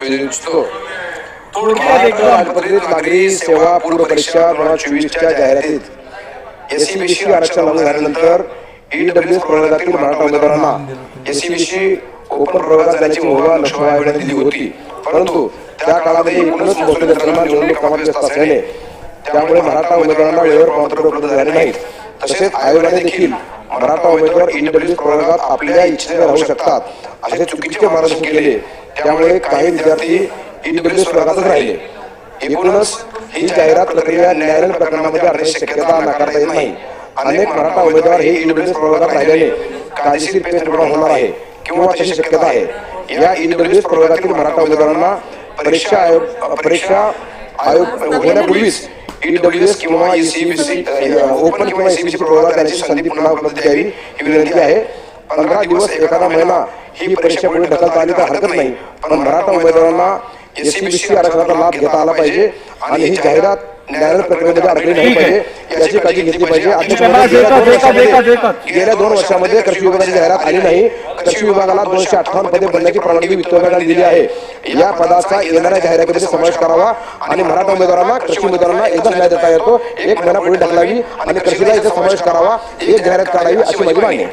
इच्छितो थोडक्यात राजपत्रित नागरी सेवा पूर्व परीक्षा दोन हजार चोवीसच्या जाहिरातीत एससीबीसी आरक्षण लागू झाल्यानंतर ईडब्ल्यू प्रवर्गातील मराठा उमेदवारांना एससीबीसी ओपन प्रवर्गात जाण्याची मुभा लोकसभा आयोगाने दिली होती. परंतु त्या काळामध्ये एकूणच मोसमी यंत्रणा निवडणूक कामात व्यस्त असल्याने त्यामुळे मराठा उमेदवारांना वेळेवर प्रमाणपत्र उपलब्ध झाले नाहीत. तसेच आयोगाने देखील मराठा उमेदवार ईडब्ल्यू प्रवर्गात आपल्या इच्छेने राहू शकतात असे चुकीचे मार्गदर्शन केले. त्यामुळे काही विद्यार्थी ईडब्ल्यू प्रवर्गातच राहिले. एकूणच ही जाहिरात प्रक्रिया न्यायालयीन प्रकरणामध्ये आणण्याची शक्यता नाकारता येत नाही. अनेक मराठा उमेदवार हे ईडब्ल्यू प्रवर्गात राहिल्याने कायदेशीर पेच होणार आहे किंवा तशी शक्यता आहे. या ईडब्ल्यू प्रवर्गातील मराठा उमेदवारांना परीक्षा आयोग परीक्षा आयोग होण्यापूर्वीच ईडब्ल्यूएस किंवा ईसीबीसी ओपन किंवा ईसीबीसी प्रवर्गात जाण्याची संधी पुन्हा उपलब्ध द्यावी ही विनंती आहे. पंधरा दिवस एखादा महिना ही परीक्षा पुढे ढकलता आली तर हरकत नाही. पण मराठा उमेदवारांना एससीबीसी आरक्षणाचा लाभ घेता आला पाहिजे आणि ही जाहिरात न्यायालयीन प्रक्रियेमध्ये अडकली नाही पाहिजे. याची काळजी घेतली पाहिजे. गेल्या दोन वर्षामध्ये- कृषी विभागाची जाहिरात आली नाही. कृषी विभागाला दोनशे अठ्ठावन्न पदे भरण्याची परवानगी वित्त विभागाने दिली आहे. या पदाचा येणाऱ्या जाहिरातीमध्ये समावेश करावा आणि मराठा उमेदवारांना कृषी उमेदवारांना एकदा न्याय देता येतो. एक महिना पुढे ढकलावी आणि कृषीला याचा समावेश करावा. एक जाहिरात काढावी अशी माझी मागणी आहे.